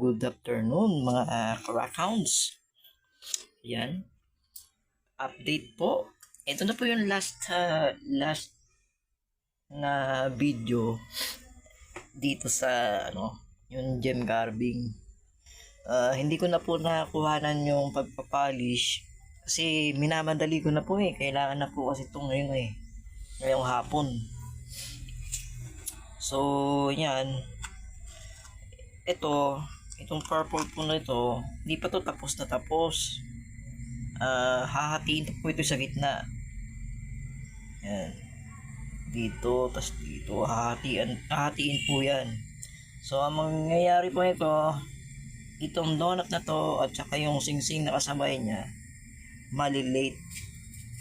good afternoon mga uh, Hounds. Yan. Update po. Ito na po yung last uh, last na video dito sa ano, yung gem carving. Ah, hindi ko na po nakuhanan yung pagpapolish kasi minamadali ko na po eh. Kailangan na po kasi ito ngayon eh. Ngayong hapon. So, yan ito, itong purple po na ito, hindi pa to tapos na tapos. Ah, hahatiin ko po ito sa gitna. Yan. Dito, tas dito, hahatian, hahatiin po yan. So, ang mangyayari po ito, itong donut na to, at saka yung singsing na kasabay niya, malilate.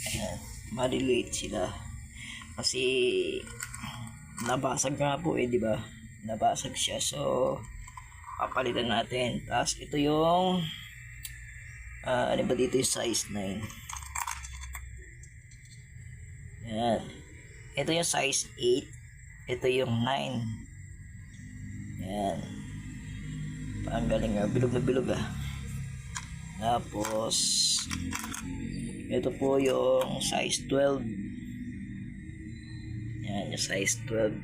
Ayan, malilate sila. Kasi, nabasag nga po eh, di ba? Nabasag siya. So, papalitan natin. Tapos ito yung uh, ano ba dito yung size 9. Yan. Ito yung size 8. Ito yung 9. Yan. Ang galing nga. Bilog na bilog ah. Tapos ito po yung size 12. Yan yung size 12.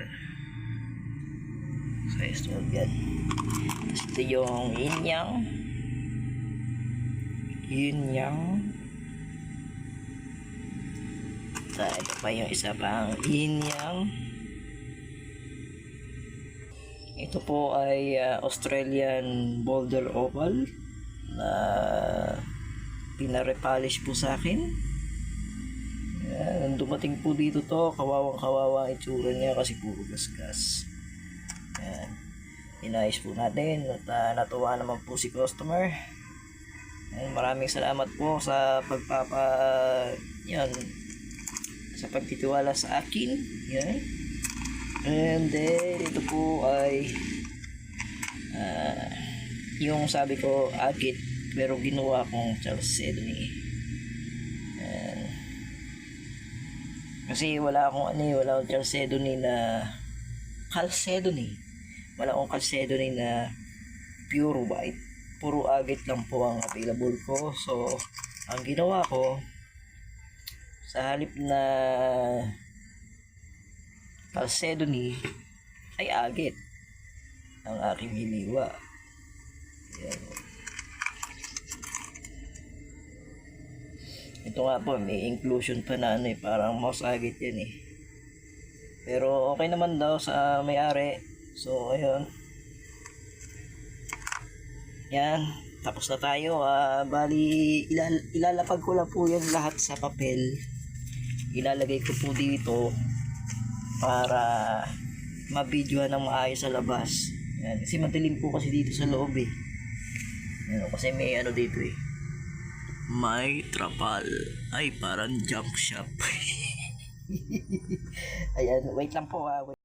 Size 12 yan. Tapos ito yung yin yang. Yin yang. Sa ito pa yung isa pang yin yang. Ito po ay uh, Australian Boulder Oval na pinarepolish po sa akin. Yan, dumating po dito to, kawawang kawawa itsura niya kasi puro gasgas. Yan. Inayos po natin at uh, natuwa naman po si customer. Yan, maraming salamat po sa pagpapa yan sa pagtitiwala sa akin. Yan. And then ito po ay uh, yung sabi ko agit pero ginawa kong Chalcedony. Yan. Kasi wala akong ano eh, wala akong Chalcedony na Chalcedony wala akong Calcedony na pure white puro agit lang po ang available ko. So ang ginawa ko sa halip na Calcedony ay agit ang aking hiniwa yan ito nga po may inclusion pa na ano eh parang mouse agit yan eh. Pero okay naman daw sa may-ari So, ayun. Yan. Tapos na tayo. Uh, bali, ilal ilalapag ko lang po yan lahat sa papel. Ilalagay ko po dito para mabidyohan ng maayos sa labas. Yan. Kasi madilim po kasi dito sa loob eh. Yan, kasi may ano dito eh. May trapal. Ay, parang junk shop. Ayan, wait lang po ah.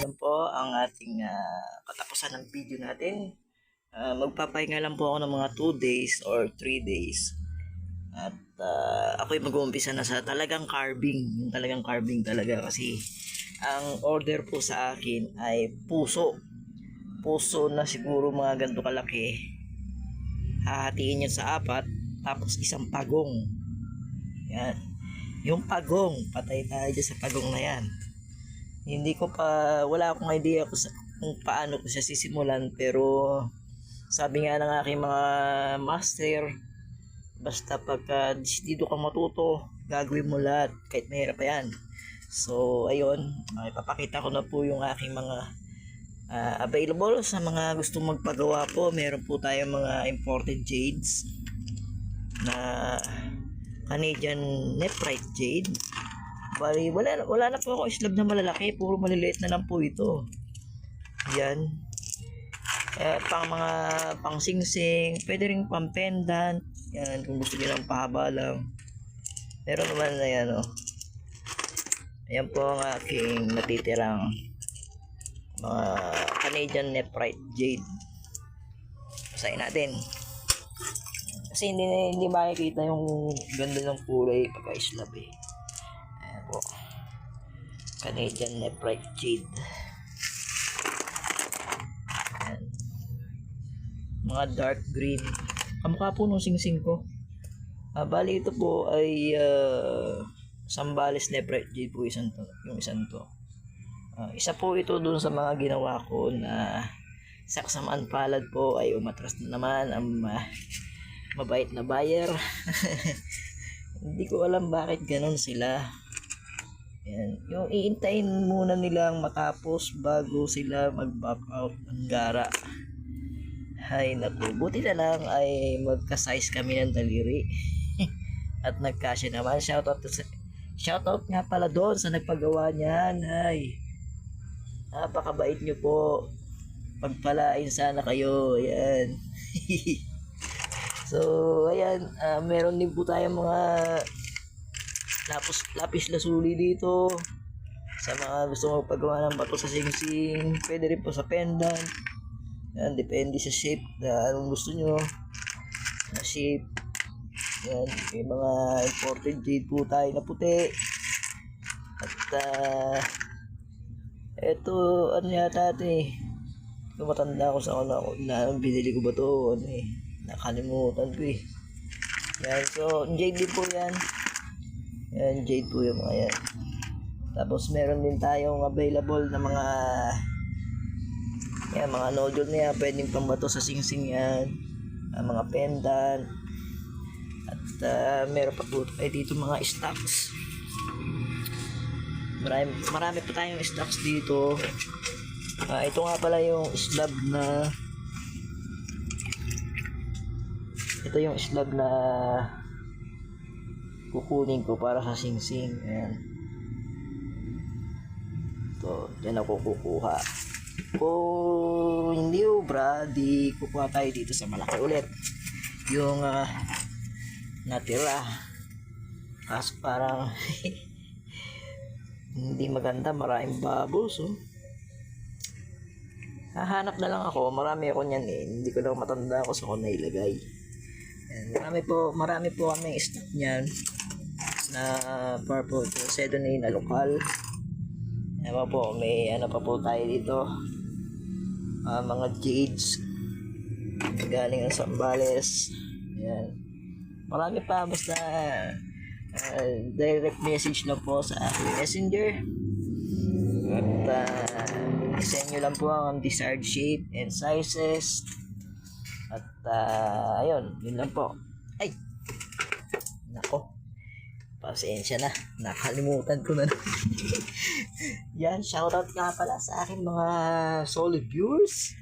Yan po ang ating ah, katapusan ng video natin. Ah, magpapahinga lang po ako ng mga 2 days or 3 days. At uh, ako'y mag-uumpisa na sa talagang carving. Yung talagang carving talaga kasi ang order po sa akin ay puso. Puso na siguro mga ganito kalaki. Hahatiin niya sa apat tapos isang pagong. Yan. Yung pagong, patay tayo sa pagong na yan. Hindi ko pa, wala akong idea kung, sa, kung paano ko siya sisimulan pero sabi nga ng aking mga master, basta pagka dito ka matuto, gagawin mo lahat kahit mahirap pa yan. So, ayun, uh, ipapakita ko na po yung aking mga ah, available sa mga gusto magpagawa po. Meron po tayong mga imported jades na Canadian Nephrite Jade. Bali, wala, wala na po ako slab na malalaki. Puro maliliit na lang po ito. Yan. Eh, pang mga pang sing-sing, pwede rin pang pendant. Yan, kung gusto niyo lang pahaba lang. Meron naman na yan, oh. Ayan po ang aking natitirang mga Canadian Nephrite Jade. Basahin natin. Kasi hindi, hindi makikita yung ganda ng kulay pagka-slab eh. Canadian Nephrite Jade. Mga dark green. Kamukha po nung sing-sing ko. Ah, bali ito po ay uh, Sambales Nephrite Jade po isang to, yung isang to. Ah, isa po ito dun sa mga ginawa ko na sa kasamaan palad po ay umatras na naman ang ah, mabait na buyer. Hindi ko alam bakit ganun sila. Yan. Yung iintayin muna nilang matapos bago sila mag-back out ng gara. Hay naku, buti na lang ay magka-size kami ng daliri. At nagkasya naman. Shoutout to sa Shoutout nga pala doon sa nagpagawa niyan. Ay. Napakabait niyo po. Pagpalain sana kayo. Ayan. so, ayan. ah, meron din po tayong mga lapis, lapis lasuli dito. Sa mga gusto magpagawa ng bato sa singsing. Pwede rin po sa pendant. Yan, depende sa shape na anong gusto nyo. Na shape. Yan, may mga imported jade po tayo na puti. At, ah, eto, ano yata ito eh. Kung matanda ko sa ano, na, binili ko ba to, ano eh. Nakalimutan ko eh. Yan, so, jade po yan. Yan, jade po yung mga yan. Tapos meron din tayong available na mga yan, mga nodule na yan, pwedeng pambato sa singsing yan. Ah, mga pendant. At ah, meron pa po tayo dito mga stocks. Marami, marami pa tayong stocks dito. Ah, ito nga pala yung slab na ito yung slab na kukunin ko para sa singsing. Ayan. Ito, dyan ako kukuha. Kung hindi obra, di kukuha tayo dito sa malaki ulit. Yung ah, natira. Kaso parang hindi maganda, maraming bubbles. Oh. Hahanap na lang ako, marami ako niyan eh. Hindi ko lang matanda ako sa ko nailagay. Yan, marami po, marami po kami stock niyan na purple Sedonay na lokal. Ewan po, may ano pa po tayo dito. Ah, mga jades. Galing ng Sambales. Yan. Marami pa, basta ah, direct message lang po sa messenger. At uh, isend nyo lang po ang desired shape and sizes. At ah, ayun, yun lang po. Ay! Nako. Pasensya na. Nakalimutan ko na. Yan, shoutout nga pala sa aking mga solid viewers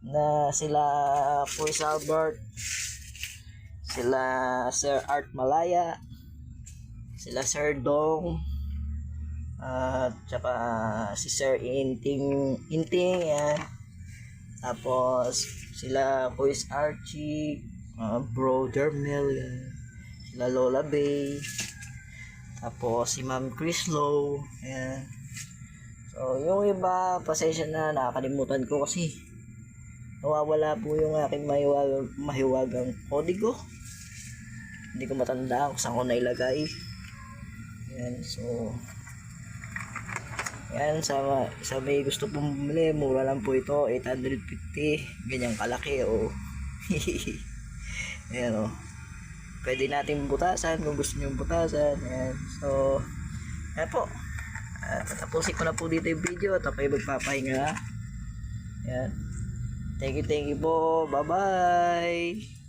na sila Poy Albert, sila Sir Art Malaya, sila Sir Dong, at saka si Sir Inting, Inting, yan. Tapos, sila Boys Archie, uh, Bro Dermel, yan. sila Lola Bay, tapos si Ma'am Chris Low, ayan. So, yung iba, pasensya na, nakakalimutan ko kasi nawawala po yung aking mahiwag, mahiwagang kodigo. Hindi ko matandaan kung saan ko nailagay. Yan, so... Yan, sa, sa may gusto pong bumili, mura lang po ito, 850. Ganyang kalaki, o. Ayan, o. Pwede natin butasan kung gusto nyo butasan. Ayan, so... Ayan po. At tatapusin ko na po dito yung video at ako'y magpapahinga. Yan. Thank you, thank you po. Bye-bye.